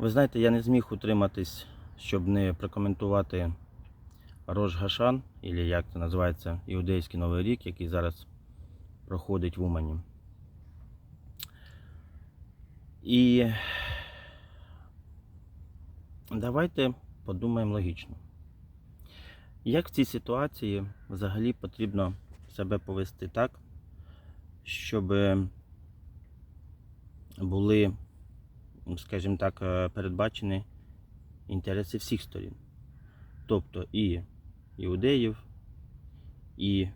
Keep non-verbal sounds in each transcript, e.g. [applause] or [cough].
Ви знаєте, я не зміг утриматись, щоб не прокоментувати Рош Гашан, або як це називається, Іудейський Новий рік, який зараз проходить в Умані. І давайте подумаємо логічно. Як в цій ситуації взагалі потрібно себе повести так, щоб були, скажімо так, е, передбачені інтереси всіх сторін. Тобто і іудеїв, і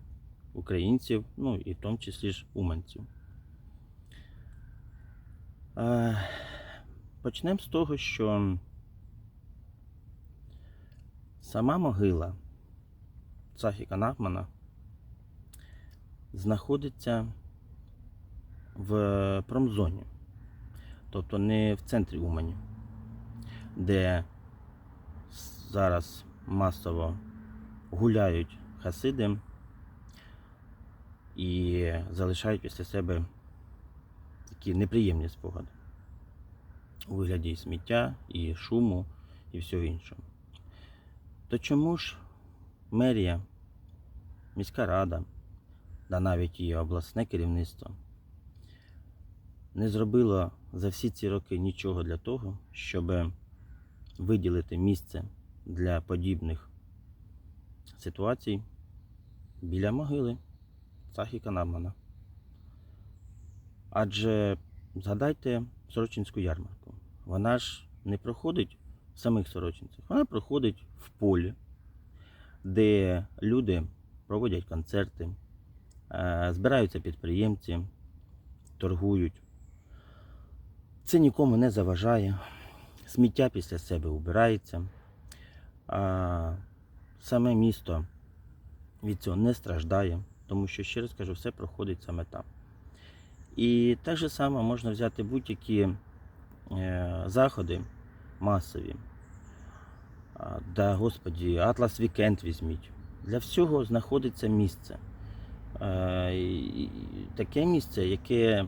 українців, ну і в тому числі ж уманців. Е, Почнемо з того, що сама могила Цахіка Нахмана знаходиться в промзоні, тобто не в центрі Умані, де зараз масово гуляють хасиди і залишають після себе такі неприємні спогади у вигляді і сміття, і шуму, і всього іншого. То чому ж мерія, міська рада, та навіть і обласне керівництво не зробило за всі ці роки нічого для того, щоб виділити місце для подібних ситуацій біля могили Сахіка Намана. Адже згадайте Сорочинську ярмарку. Вона ж не проходить в самих Сорочинцях, вона проходить в полі, де люди проводять концерти, е, збираються підприємці, торгують. Це нікому не заважає. Сміття після себе убирається. А саме місто від цього не страждає, тому що, ще раз кажу, все проходить саме там. І так же само можна взяти будь-які е, заходи масові. Да, господі, Атлас Вікенд візьміть. Для всього знаходиться місце. Е, Таке місце, яке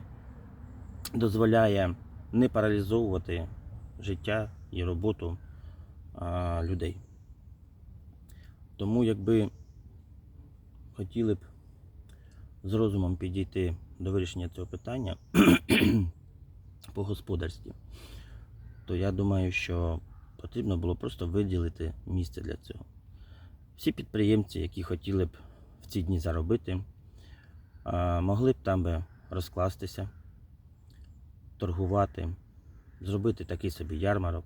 дозволяє не паралізовувати життя і роботу людей. Тому якби хотіли б з розумом підійти до вирішення цього питання [clears throat] по господарстві, то я думаю, що потрібно було просто виділити місце для цього. Всі підприємці, які хотіли б в ці дні заробити, могли б там би розкластися, торгувати, зробити такий собі ярмарок.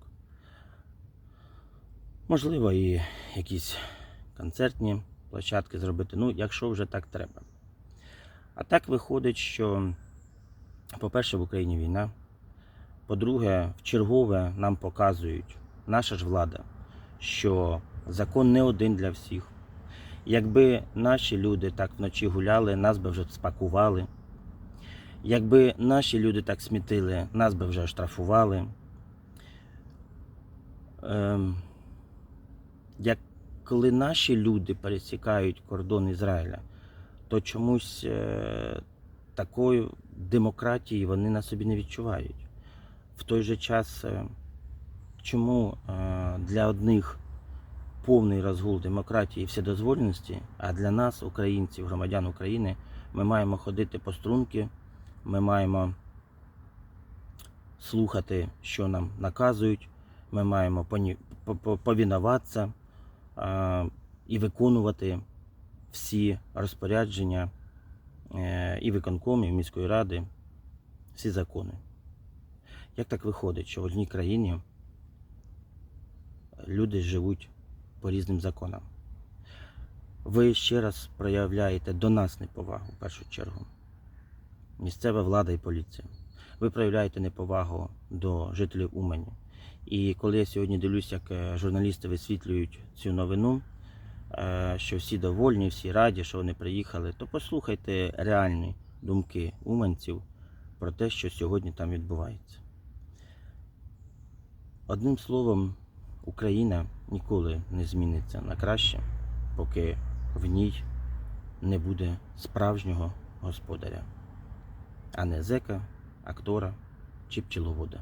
Можливо, і якісь концертні площадки зробити, ну, якщо вже так треба. А так виходить, що, по-перше, в Україні війна. По-друге, в чергове нам показують наша ж влада, що закон не один для всіх. Якби наші люди так вночі гуляли, нас би вже спакували. Якби наші люди так смітили, нас би вже штрафували. Ем, як коли наші люди пересікають кордон Ізраїля, то чомусь е, такої демократії вони на собі не відчувають. В той же час, е, чому е, для одних повний розгул демократії і вседозволеності, а для нас, українців, громадян України, ми маємо ходити по струнки, ми маємо слухати, що нам наказують, ми маємо повінуватися і виконувати всі розпорядження е, і виконкомів, міської ради, всі закони. Як так виходить, що в одній країні люди живуть по різним законам? Ви ще раз проявляєте до нас неповагу в першу чергу. Місцева влада і поліція. Ви проявляєте неповагу до жителів Умані. І коли я сьогодні дивлюсь, як е, журналісти висвітлюють цю новину, е, що всі довольні, всі раді, що вони приїхали, то послухайте реальні думки уманців про те, що сьогодні там відбувається. Одним словом, Україна ніколи не зміниться на краще, поки в ній не буде справжнього господаря, а не зека, актора чи пчеловода.